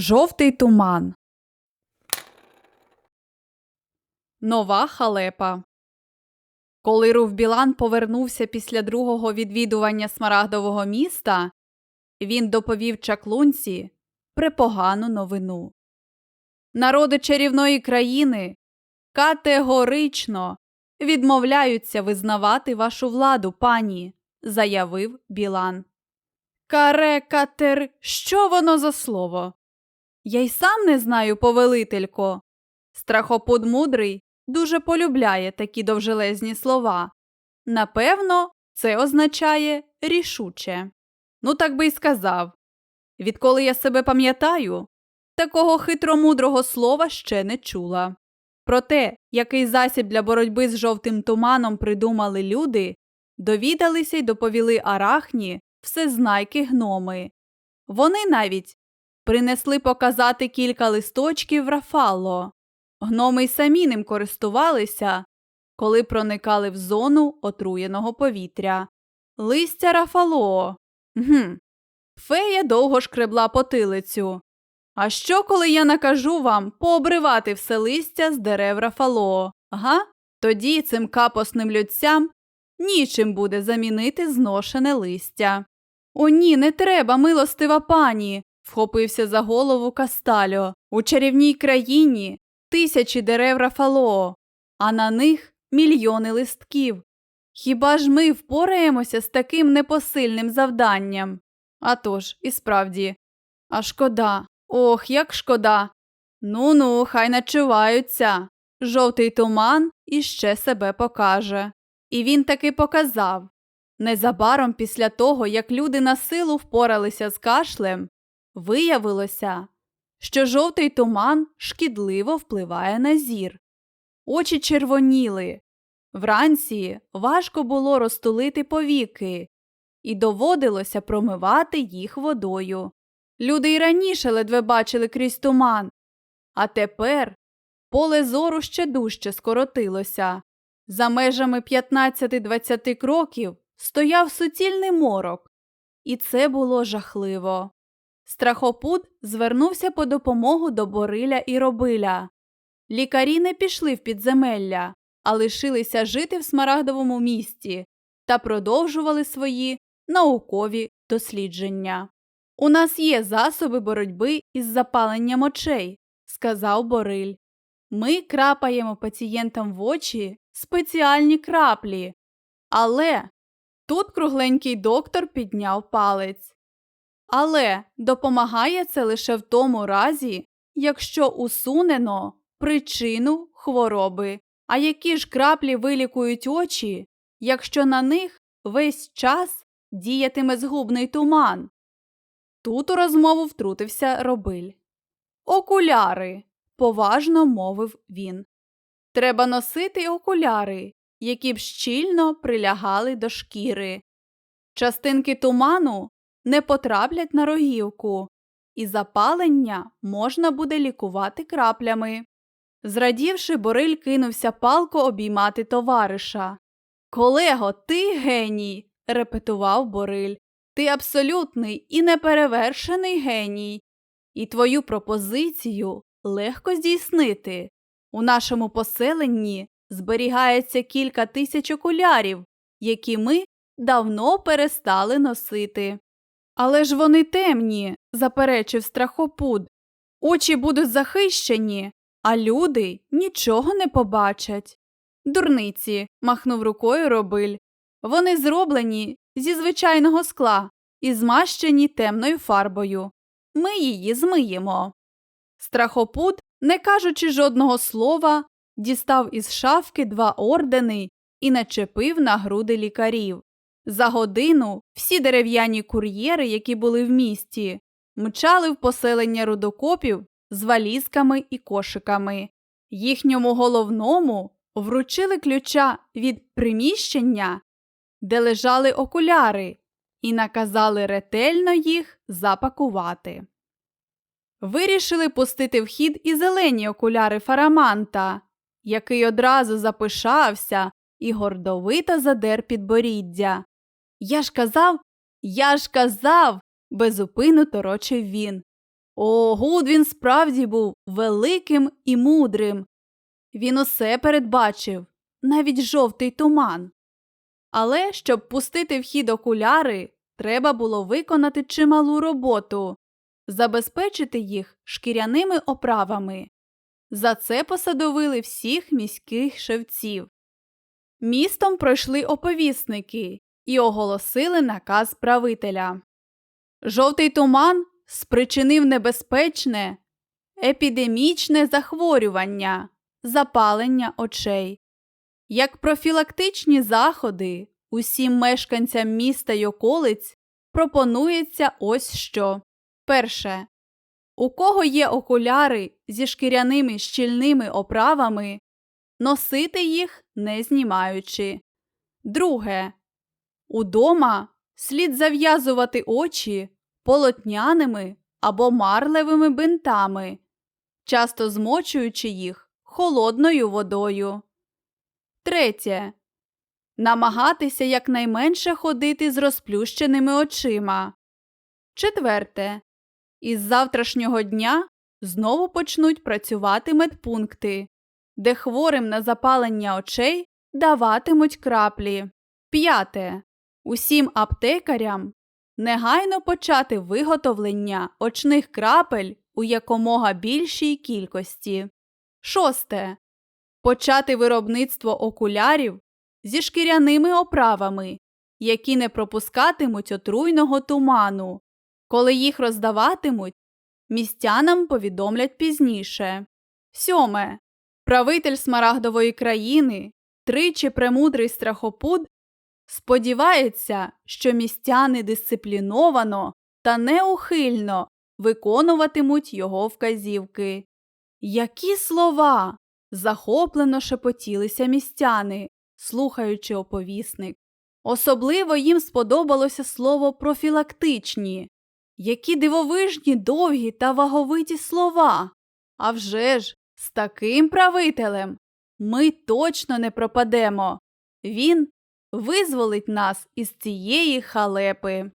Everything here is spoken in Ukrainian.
Жовтий туман. Нова халепа. Коли Руф Білан повернувся після другого відвідування смарагдового міста, він доповів чаклунці препогану новину. Народи чарівної країни категорично відмовляються визнавати вашу владу, пані, заявив Білан. Карекатер, що воно за слово? Я й сам не знаю, повелителько. Страхопуд мудрий дуже полюбляє такі довжелезні слова. Напевно, це означає рішуче. Ну, так би й сказав. Відколи я себе пам'ятаю, такого хитромудрого слова ще не чула. Про те, який засіб для боротьби з жовтим туманом придумали люди, довідалися й доповіли арахні всезнайки гноми. Вони навіть принесли показати кілька листочків Рафало. Гноми й самі ним користувалися, коли проникали в зону отруєного повітря. Листя Рафало. Гм. Фея довго шкребла потилицю. А що, коли я накажу вам пообривати все листя з дерев Рафало? Га? Тоді цим капосним людцям нічим буде замінити зношене листя. О, ні, не треба, милостива пані, вхопився за голову Кастальо. У чарівній країні тисячі дерев Рафало, а на них мільйони листків. Хіба ж ми впораємося з таким непосильним завданням? А тож, і справді, а шкода, ох, як шкода. Ну ну, хай начуваються. Жовтий туман іще себе покаже. І він таки показав. Незабаром після того, як люди на силу впоралися з кашлем, виявилося, що жовтий туман шкідливо впливає на зір. Очі червоніли. Вранці важко було розтулити повіки, і доводилося промивати їх водою. Люди й раніше ледве бачили крізь туман, а тепер поле зору ще дужче скоротилося. За межами 15-20 кроків стояв суцільний морок, і це було жахливо. Страхопут звернувся по допомогу до Бориля і Робиля. Лікарі не пішли в підземелля, а лишилися жити в смарагдовому місті та продовжували свої наукові дослідження. У нас є засоби боротьби із запаленням очей, сказав Бориль. Ми крапаємо пацієнтам в очі спеціальні краплі. Але тут кругленький доктор підняв палець. Але допомагає це лише в тому разі, якщо усунено причину хвороби. А які ж краплі вилікують очі, якщо на них весь час діятиме згубний туман? Тут у розмову втрутився робиль. Окуляри, поважно мовив він. Треба носити окуляри, які б щільно прилягали до шкіри. Частинки туману не потраплять на рогівку, і запалення можна буде лікувати краплями. Зрадівши, Бориль кинувся палко обіймати товариша. Колего, ти геній, репетував Бориль. Ти абсолютний і неперевершений геній, і твою пропозицію легко здійснити. У нашому поселенні зберігається кілька тисяч окулярів, які ми давно перестали носити. Але ж вони темні, заперечив страхопуд. Очі будуть захищені, а люди нічого не побачать. Дурниці, махнув рукою робиль. Вони зроблені зі звичайного скла і змащені темною фарбою. Ми її змиємо. Страхопут, не кажучи жодного слова, дістав із шафки два ордени і начепив на груди лікарів. За годину всі дерев'яні кур'єри, які були в місті, мчали в поселення рудокопів з валізками і кошиками. Їхньому головному вручили ключа від приміщення, де лежали окуляри, і наказали ретельно їх запакувати. Вирішили пустити в хід і зелені окуляри фараманта, який одразу запишався і гордовито задер підборіддя. Я ж казав, я ж казав, безупину торочив він. О, Гудвін справді був великим і мудрим. Він усе передбачив, навіть жовтий туман. Але щоб пустити в хід окуляри, треба було виконати чималу роботу, забезпечити їх шкіряними оправами. За це посадовили всіх міських шевців. Містом пройшли оповісники і оголосили наказ правителя. Жовтий туман спричинив небезпечне, епідемічне захворювання, запалення очей. Як профілактичні заходи усім мешканцям міста й околиць пропонується ось що. Перше. У кого є окуляри зі шкіряними щільними оправами, носити їх не знімаючи. Друге. Удома слід зав'язувати очі полотняними або марлевими бинтами, часто змочуючи їх холодною водою. Третє. Намагатися якнайменше ходити з розплющеними очима. Четверте. Із завтрашнього дня знову почнуть працювати медпункти, де хворим на запалення очей даватимуть краплі. П'яте. Усім аптекарям негайно почати виготовлення очних крапель у якомога більшій кількості. Шосте. Почати виробництво окулярів зі шкіряними оправами, які не пропускатимуть отруйного туману. Коли їх роздаватимуть, містянам повідомлять пізніше. Сьоме. Правитель Смарагдової країни, тричі премудрий страхопуд, сподівається, що містяни дисципліновано та неухильно виконуватимуть його вказівки. Які слова! захоплено шепотілися містяни, слухаючи оповісник. Особливо їм сподобалося слово профілактичні. Які дивовижні довгі та ваговиті слова. А вже ж, з таким правителем ми точно не пропадемо. Він визволить нас із цієї халепи.